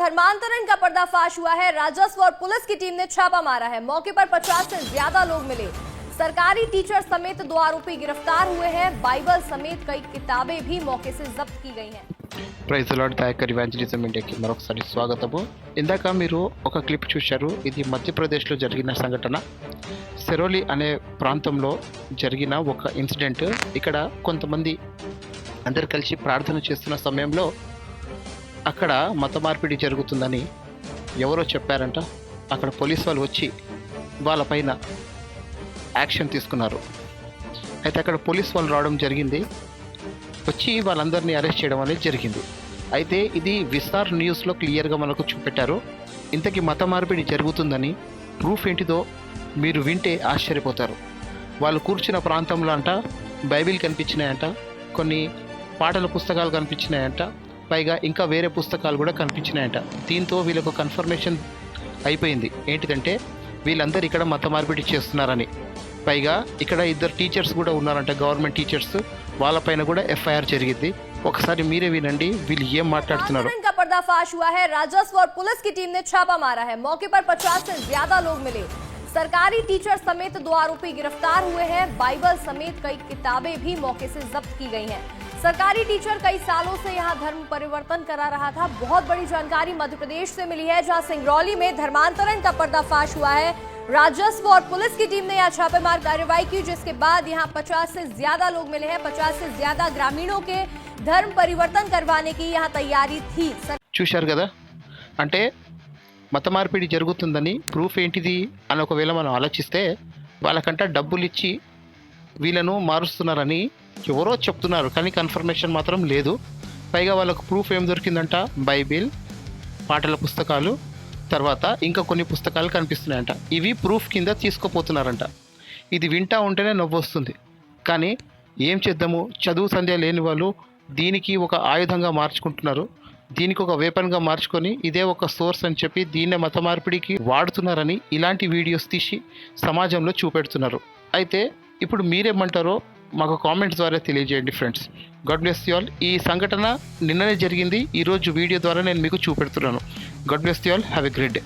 धर्मांतरण का पर्दाफाश हुआ है राजस्व और पुलिस की टीम ने छापा मारा है मौके पर 50 से ज्यादा लोग मिले सरकारी टीचर समेत दो आरोपी गिरफ्तार हुए हैं बाइबल समेत कई किताबें भी मौके से जब्त की गई हैं ప్రైజ్ లాడ్ దాయకర్ ఇవాంజలిజం ఇండియాకి మరొకసారి స్వాగతము ఇందాక మీరు ఒక క్లిప్ చూశారు ఇది మధ్యప్రదేశ్లో జరిగిన సంఘటన సెరోలి అనే ప్రాంతంలో జరిగిన ఒక ఇన్సిడెంట్ ఇక్కడ కొంతమంది అందరు కలిసి ప్రార్థన చేస్తున్న సమయంలో అక్కడ మత మార్పిడి జరుగుతుందని ఎవరో చెప్పారంట. అక్కడ పోలీస్ వాళ్ళు వచ్చి వాళ్ళపైన యాక్షన్ తీసుకున్నారు. అయితే అక్కడ పోలీస్ వాళ్ళు రావడం జరిగింది. వచ్చి వాళ్ళందరినీ అరెస్ట్ చేయడం అనేది జరిగింది. అయితే ఇది విస్తార్ న్యూస్లో క్లియర్గా మనకు చూపెట్టారు. ఇంతకీ మత మార్పిడి జరుగుతుందని ప్రూఫ్ ఏంటిదో మీరు వింటే ఆశ్చర్యపోతారు. వాళ్ళు కూర్చున్న ప్రాంతంలో అంట బైబిల్ కనిపించినాయంట కొన్ని పాటల పుస్తకాలు కనిపించినాయంట పైగా ఇంకా వేరే పుస్తకాలు కూడా కనిపించినాయంట దీంతో వీళ్ళకు కన్ఫర్మేషన్ అయిపోయింది ఏంటిదంటే వీళ్ళందరూ ఇక్కడ మత మార్పిడి చేస్తున్నారని పైగా ఇక్కడ ఇద్దరు టీచర్స్ కూడా ఉన్నారంట గవర్నమెంట్ టీచర్స్ వాళ్ళపైన కూడా ఎఫ్ఐఆర్ జరిగింది ఒకసారి మీరే వినండి వీళ్ళు ఏం మాట్లాడుతున్నారు धर्मांतरण का पर्दाफाश हुआ है राजस्व और पुलिस की टीम ने छापा मारा है मौके पर 50 से ज्यादा लोग मिले सरकारी टीचर समेत दो आरोपी गिरफ़्तार हुए हैं। बाइबल समेत कई किताबें भी मौके से जब्त की गई हैं। सरकारी टीचर कई सालों से यहाँ धर्म परिवर्तन करा रहा था। बहुत बड़ी जानकारी मध्य प्रदेश से मिली है, जहाँ सिंगरौली में धर्मांतरण का पर्दाफाश हुआ है। राजस्व और पुलिस की टीम ने यहाँ छापेमार कार्रवाई की, जिसके बाद यहाँ 50 से ज़्यादा लोग मिले हैं। 50 से ज़्यादा ग्रामीणों के धर्म परिवर्तन करवाने की यहाँ तैयारी थी। चूसर कदा अंटे మత మార్పిడి జరుగుతుందని ప్రూఫ్ ఏంటిది అని ఒకవేళ మనం ఆలోచిస్తే వాళ్ళకంట డబ్బులు ఇచ్చి వీళ్ళను మారుస్తున్నారని ఎవరో చెప్తున్నారు కానీ కన్ఫర్మేషన్ మాత్రం లేదు. పైగా వాళ్ళకు ప్రూఫ్ ఏం దొరికిందంట? బైబిల్ పాటల పుస్తకాలు తర్వాత ఇంకా కొన్ని పుస్తకాలు కనిపిస్తున్నాయంట. ఇవి ప్రూఫ్ కింద తీసుకుపోతున్నారంట. ఇది వింటా ఉంటేనే నవ్వు వస్తుంది. కానీ ఏం చేద్దాము? చదువు సంధ్య లేని వాళ్ళు దీనికి ఒక ఆయుధంగా మార్చుకుంటున్నారు. దీనికి ఒక వేపన్గా మార్చుకొని ఇదే ఒక సోర్స్ అని చెప్పి దీన్నే మత మార్పిడికి వాడుతున్నారని ఇలాంటి వీడియోస్ తీసి సమాజంలో చూపెడుతున్నారు. అయితే ఇప్పుడు మీరేమంటారో మాకు కామెంట్స్ ద్వారా తెలియజేయండి friends God bless you all ఈ సంఘటన నిన్ననే జరిగింది ఈరోజు వీడియో ద్వారా నేను మీకు చూపెడుతున్నాను. God bless you all have a great day